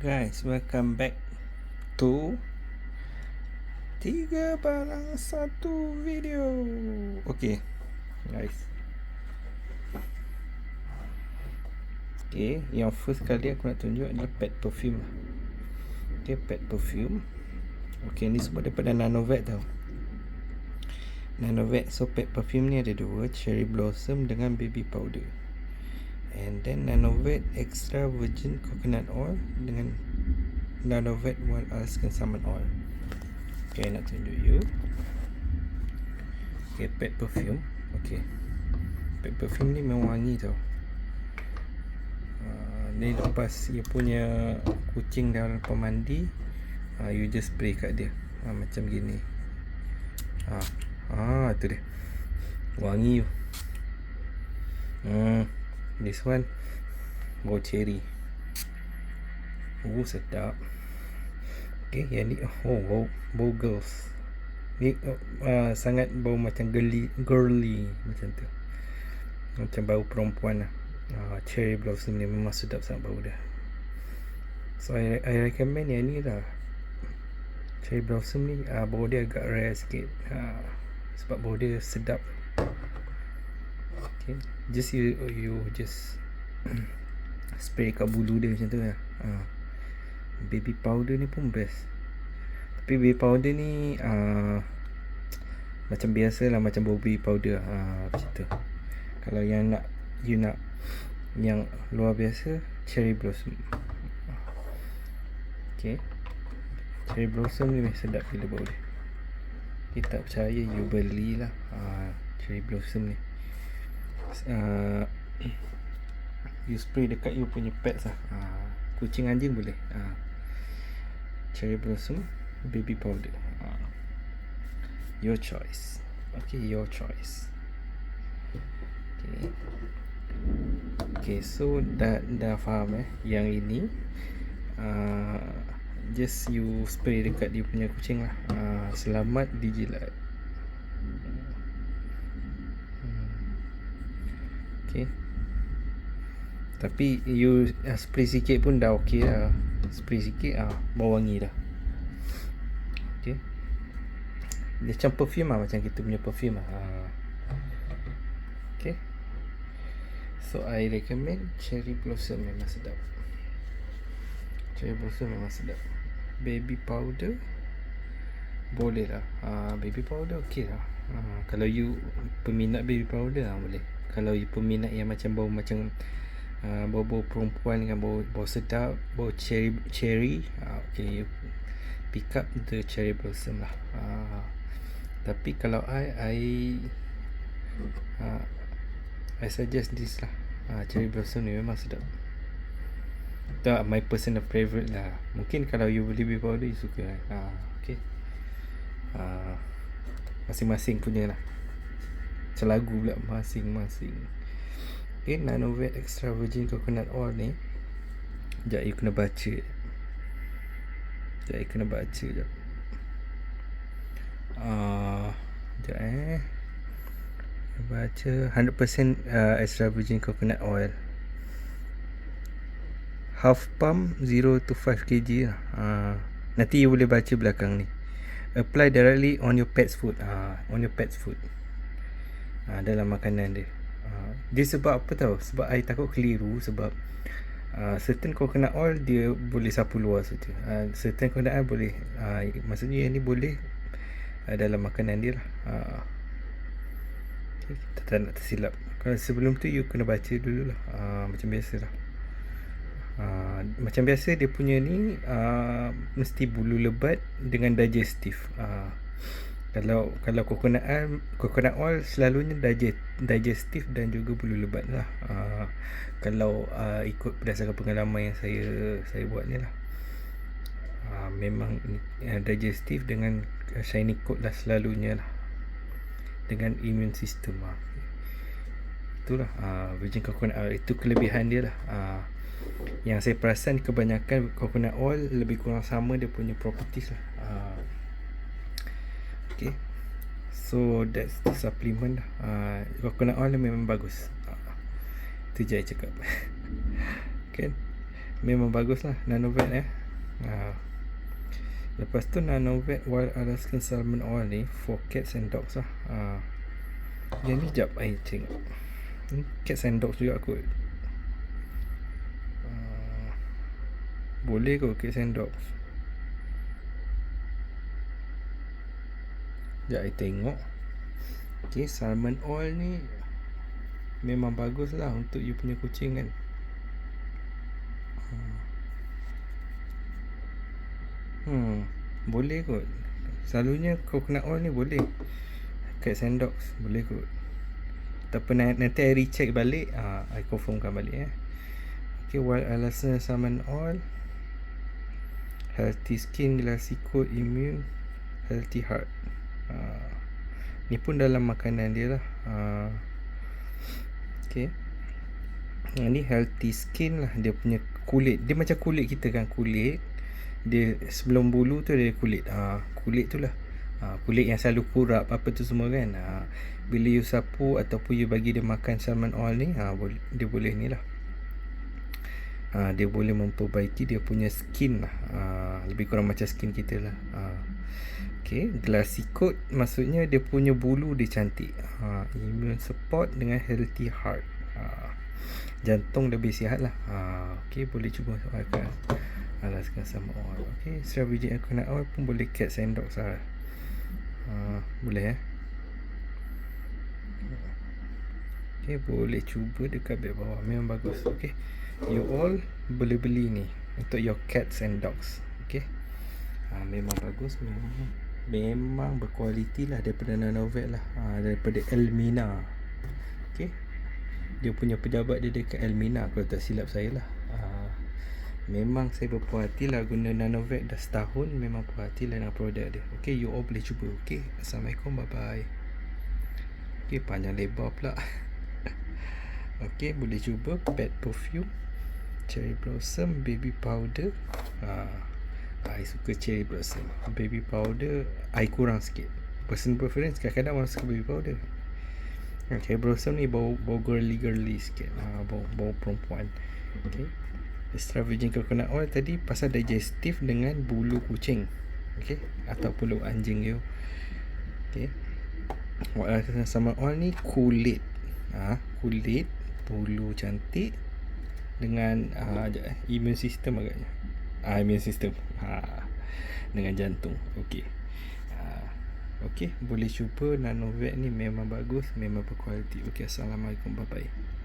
guys, welcome back to Tiga barang satu video. Okay Guys. Okay, yang first kali aku nak tunjuk adalah pet perfume Okay, pet perfume. Okay, ni semua daripada Nanovet tau. Nanovet, so pet perfume ni ada dua Cherry Blossom dengan Baby Powder And then Nanovet Extra Virgin Coconut Oil Dengan Nanovet One Alaskan Salmon Oil. Okay nak tunjuk you. Okay pet perfume. Okay. Pet perfume ni memang wangi tau. Uh, Ni lepas you punya Kucing dalam pemandi uh, You just spray kat dia. Uh, Macam gini. Ah, uh, uh, tu dia. Wangi you. Hmm This one? Bau cherry. Oh sedap. Okay yang ni Oh bau Bau girls. Ni uh, Sangat bau macam girly Girly Macam tu. Macam bau perempuan lah. Uh, Cherry blossom ni memang sedap sangat bau dia. So I, I recommend yang ni lah. Cherry blossom ni uh, Bau dia agak rare sikit. Uh, Sebab bau dia sedap Okay just you you just spray kat bulu dia macam tu lah. Ha. Baby powder ni pun best. Tapi baby powder ni uh, macam biasa lah macam baby powder ha, macam tu. Kalau yang nak you nak yang luar biasa cherry blossom. Okay. Cherry blossom ni sedap bila bau dia. Kita percaya you belilah ha, cherry blossom ni uh, you spray dekat you punya pets lah. Uh, kucing anjing boleh. Uh, cherry blossom baby powder. Uh, your choice. Okay your choice. Okay. Okay so dah dah faham eh yang ini. Uh, just you spray dekat dia punya kucing lah. Uh, selamat dijilat Okay Tapi you uh, spray sikit pun dah okey lah. Spray sikit ah bau wangi dah. Okay. Dia macam perfume lah Macam kita punya perfume lah. Uh. Okay. So I recommend Cherry Blossom memang sedap. Cherry Blossom memang sedap. Baby powder Boleh lah. Uh, Baby powder okey lah. Uh, Kalau you Peminat baby powder lah boleh kalau you peminat yang macam bau macam uh, bau-bau perempuan dengan bau bau sedap bau cherry cherry uh, okay you pick up the cherry blossom lah. Uh, tapi kalau I I uh, I suggest this lah. Uh, cherry blossom ni memang sedap. Tak my personal favourite lah. Mungkin kalau you baby powder you suka uh, okay. Uh, masing-masing punya lah macam lagu pula masing-masing. Okay Nanovet Extra Virgin Coconut Oil ni Sekejap you kena baca. Sekejap you kena baca Sekejap uh, Sekejap eh. Baca 100% uh, Extra Virgin Coconut Oil. Half pump 0 to 5 kg. Uh, nanti you boleh baca belakang ni. Apply directly on your pet's food. Uh, On your pet's food uh, dalam makanan dia. Uh, dia sebab apa tahu? Sebab I takut keliru sebab uh, certain coconut oil dia boleh sapu luar saja. Uh, certain coconut oil boleh uh, maksudnya yang ni boleh uh, dalam makanan dia lah. Uh, kita tak nak tersilap. Kalau sebelum tu you kena baca dulu lah. Uh, macam biasa lah. Uh, macam biasa dia punya ni uh, mesti bulu lebat dengan digestif. Uh, kalau kalau coconut oil coconut oil selalunya digest, digestif dan juga bulu lebat lah. Uh, kalau uh, ikut berdasarkan pengalaman yang saya saya buat ni lah. Uh, memang uh, digestif dengan uh, shiny coat lah selalunya lah. Dengan immune system lah itulah uh, virgin coconut oil. Itu kelebihan dia lah. Uh, yang saya perasan kebanyakan coconut oil lebih kurang sama dia punya properties lah. Uh, Okay. So that's the supplement. Uh, Coconut oil memang bagus. Uh, Itu je cakap. Kan? Memang bagus lah Nanovet eh. Ha. Lepas tu Nanovet Wild Alaskan Salmon Oil ni For cats and dogs lah. Ha. Yang ni jap Air tengok. Hmm, Cats and dogs juga kot. Uh, Boleh kot cats and dogs Sekejap I tengok Okay salmon oil ni Memang bagus lah Untuk you punya kucing kan Hmm, boleh kot. Selalunya coconut oil ni boleh. Cats and dogs boleh kot. Pernah nanti I recheck balik. Ah, I confirmkan balik eh. Okay, wild alaskan salmon oil. Healthy skin, glassy coat, immune, healthy heart. Ah, ni pun dalam makanan dia lah. Ah, okay. Ini healthy skin lah dia punya kulit. Dia macam kulit kita kan kulit. Dia sebelum bulu tu ada kulit. Ha, kulit tu lah. Ha, kulit yang selalu kurap apa tu semua kan. Ha, bila you sapu ataupun you bagi dia makan salmon oil ni ha, dia boleh ni lah. Ha, dia boleh memperbaiki dia punya skin lah. Ha, lebih kurang macam skin kita lah. Ha. Okay, glassy coat maksudnya dia punya bulu dia cantik. Ha, immune support dengan healthy heart. Ha, jantung lebih sihat lah. Ha, okay, boleh cuba makan. Alaskan sama oil ok secara biji coconut oil pun boleh cats and dogs lah uh, boleh eh? Ok boleh cuba dekat beg bawah. Memang bagus. Ok you all boleh beli ni untuk your cats and dogs. Ok uh, memang bagus memang. Memang berkualiti lah daripada Nanovet lah. Uh, daripada Elmina. Ok dia punya pejabat dia dekat Elmina kalau tak silap saya lah. Memang saya berpuas hati lah guna Nanovet dah setahun Memang puas hati lah dengan produk dia. Okay, you all boleh cuba. Okay, Assalamualaikum, bye-bye. Okay, panjang lebar pula. Okay, boleh cuba Pet perfume Cherry blossom, baby powder. Ha, I suka cherry blossom Baby powder, I kurang sikit. Personal preference, kadang-kadang orang suka baby powder. Okay, blossom ni bau, bau girly-girly sikit. Ha, bau, bau perempuan. Okay. Extra virgin coconut oil tadi pasal digestif dengan bulu kucing. Okey atau bulu anjing you. Okey sama oil ni kulit. Ha, kulit bulu cantik dengan uh, immune system agaknya ah immune system. Ha, dengan jantung. Okey. Uh, okey. Boleh cuba nanovet ni. Memang bagus. Memang berkualiti. Okey assalamualaikum. Bye bye